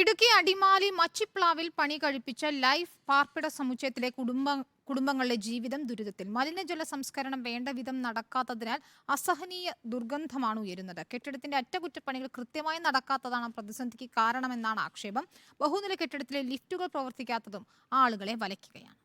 ഇടുക്കി അടിമാലി മച്ചിപ്ലാവിൽ പണി കഴിപ്പിച്ച ലൈഫ് പാർപ്പിട സമുച്ചയത്തിലെ കുടുംബ കുടുംബങ്ങളുടെ ജീവിതം ദുരിതത്തിൽ. മലിനജല സംസ്കരണം വേണ്ട വിധം നടക്കാത്തതിനാൽ അസഹനീയ ദുർഗന്ധമാണ് ഉയരുന്നത്. കെട്ടിടത്തിന്റെ അറ്റകുറ്റപ്പണികൾ കൃത്യമായി നടക്കാത്തതാണ് പ്രതിസന്ധിക്ക് കാരണമെന്നാണ് ആക്ഷേപം. ബഹുനില കെട്ടിടത്തിലെ ലിഫ്റ്റുകൾ പ്രവർത്തിക്കാത്തതും ആളുകളെ വലയ്ക്കുകയാണ്.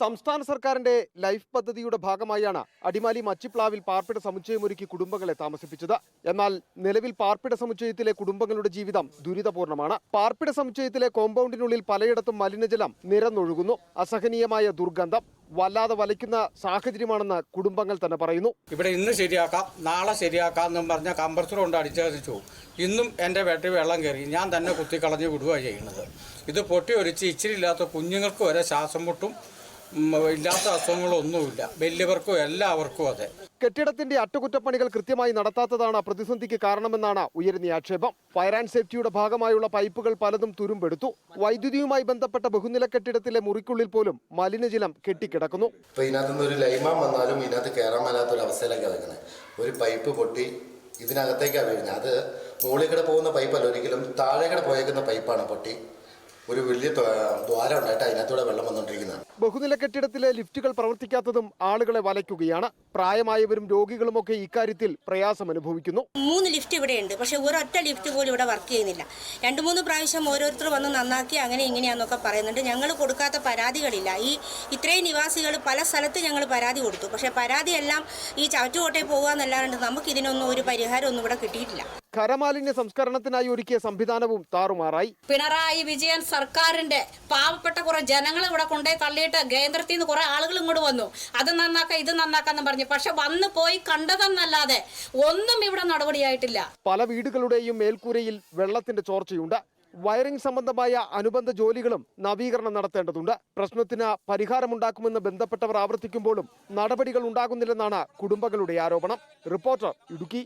സംസ്ഥാന സർക്കാരിന്റെ ലൈഫ് പദ്ധതിയുടെ ഭാഗമായാണ് അടിമാലി മച്ചിപ്ലാവിൽ പാർപ്പിട സമുച്ചയമൊരുക്കി കുടുംബങ്ങളെ താമസിപ്പിച്ചത്. എന്നാൽ നിലവിൽ പാർപ്പിട സമുച്ചയത്തിലെ കുടുംബങ്ങളുടെ ജീവിതം ദുരിതപൂർണമാണ്. പാർപ്പിട സമുച്ചയത്തിലെ കോമ്പൗണ്ടിനുള്ളിൽ പലയിടത്തും മലിനജലം നിരന്നൊഴുകുന്നു. അസഹനീയമായ ദുർഗന്ധം വല്ലാതെ വലയ്ക്കുന്ന സാഹചര്യമാണെന്ന് കുടുംബങ്ങൾ തന്നെ പറയുന്നു. ഇവിടെ ഇന്ന് ശരിയാക്കാം നാളെ ശരിയാക്കാം എന്നും പറഞ്ഞ കമ്പർസർ കൊണ്ട് അടിച്ചു ഇന്നും എന്റെ വെട്ടി വെള്ളം കയറി. ഞാൻ തന്നെ കുത്തിക്കളഞ്ഞ് വിടുകയാണ് ചെയ്യുന്നത്. ഇത് പൊട്ടി ഒരിച്ച് ഇച്ചിരി ഇല്ലാത്ത കുഞ്ഞുങ്ങൾക്ക് വരെ ശ്വാസം മുട്ടും ഇല്ലാത്ത അസുഖങ്ങളൊന്നുമില്ല. വലിയവർക്കും എല്ലാവർക്കും അതെ. കെട്ടിടത്തിന്റെ അറ്റകുറ്റപ്പണികൾ കൃത്യമായി നടത്താത്തതാണ് പ്രതിസന്ധിക്ക് കാരണമെന്നാണ് ഉയരുന്ന ആക്ഷേപം. ഫയർ ആൻഡ് സേഫ്റ്റിയുടെ ഭാഗമായുള്ള പൈപ്പുകൾ പലതും തുരുമ്പെടുത്തു. വൈദ്യുതിയുമായി ബന്ധപ്പെട്ട ബഹുനില കെട്ടിടത്തിലെ മുറിക്കുള്ളിൽ പോലും മലിനജലം കെട്ടിക്കിടക്കുന്നു. ഇതിനകത്തുനിന്ന് ഒരു ലൈമാൻ വന്നാലും ഇതിനകത്ത് കയറാൻ മേലാത്ത ഒരു അവസ്ഥയിലേക്ക് ഒരു പൈപ്പ് പൊട്ടി ഇതിനകത്തേക്കാണ് വീഴുന്നത് അത് മുകളിൽ കൂടെ പോകുന്ന പൈപ്പല്ല ഒരിക്കലും താഴെ കൂടെ പോയേക്കുന്ന പൈപ്പാണ് പൊട്ടി. ഒരു വലിയ ദ്വാ- ദ്വാരം ഉണ്ടായിട്ട് അതിനകത്തൂടെ വെള്ളം വന്നുകൊണ്ടിരിക്കുന്നതാണ് ബഹുനില കെട്ടിടത്തിലെ ലിഫ്റ്റുകൾ പ്രവർത്തിക്കാത്തതും ആളുകളെ വലയ്ക്കുകയാണ്. പ്രായമായവരും രോഗികളുമൊക്കെ ഇക്കാര്യത്തിൽ പ്രയാസം അനുഭവിക്കുന്നു മൂന്ന് ലിഫ്റ്റ് ഇവിടെയുണ്ട്. പക്ഷെ ഒരൊറ്റ ലിഫ്റ്റ് പോലും ഇവിടെ വർക്ക് ചെയ്യുന്നില്ല. രണ്ട് മൂന്ന് പ്രാവശ്യം ഓരോരുത്തർ വന്ന് നന്നാക്കി അങ്ങനെ ഇങ്ങനെയാന്നൊക്കെ പറയുന്നുണ്ട്. ഞങ്ങൾ കൊടുക്കാത്ത പരാതികളില്ല. ഈ ഇത്രയും നിവാസികൾ പല സ്ഥലത്ത് ഞങ്ങൾ പരാതി കൊടുത്തു. പക്ഷെ പരാതിയെല്ലാം ഈ ചവറ്റുകോട്ടയിൽ പോകുകയെന്നല്ലാണ്ട് നമുക്ക് ഇതിനൊന്നും ഒരു പരിഹാരം ഒന്നും ഇവിടെ കിട്ടിയിട്ടില്ല. ഖരമാലിന്യ സംസ്കരണത്തിനായി ഒരുക്കിയ സംവിധാനവും താറുമാറായി. പിണറായി വിജയൻ സർക്കാരിന്റെ പാവപ്പെട്ട കുറെ ജനങ്ങളെ ഇവിടെ കൊണ്ടേ തള്ളിയിട്ട് കേന്ദ്രത്തിൽ നിന്ന് കുറെ ആളുകൾ ഇങ്ങോട്ട് വന്നു. അത് നന്നാക്കാം ഇത് നന്നാക്കാന്ന് പറഞ്ഞു. പക്ഷെ വന്നു പോയി കണ്ടതെന്നല്ലാതെ ഒന്നും ഇവിടെ നടപടിയായിട്ടില്ല. പല വീടുകളുടെയും മേൽക്കൂരയിൽ വെള്ളത്തിന്റെ ചോർച്ചയുണ്ട്. വയറിംഗ് സംബന്ധമായ അനുബന്ധ ജോലികളും നവീകരണം നടത്തേണ്ടതുണ്ട്. പ്രശ്നത്തിന് പരിഹാരമുണ്ടാക്കുമെന്ന് ബന്ധപ്പെട്ടവർ ആവർത്തിക്കുമ്പോഴും നടപടികൾ ഉണ്ടാകുന്നില്ലെന്നാണ് കുടുംബങ്ങളുടെ ആരോപണം. റിപ്പോർട്ടർ ഇടുക്കി.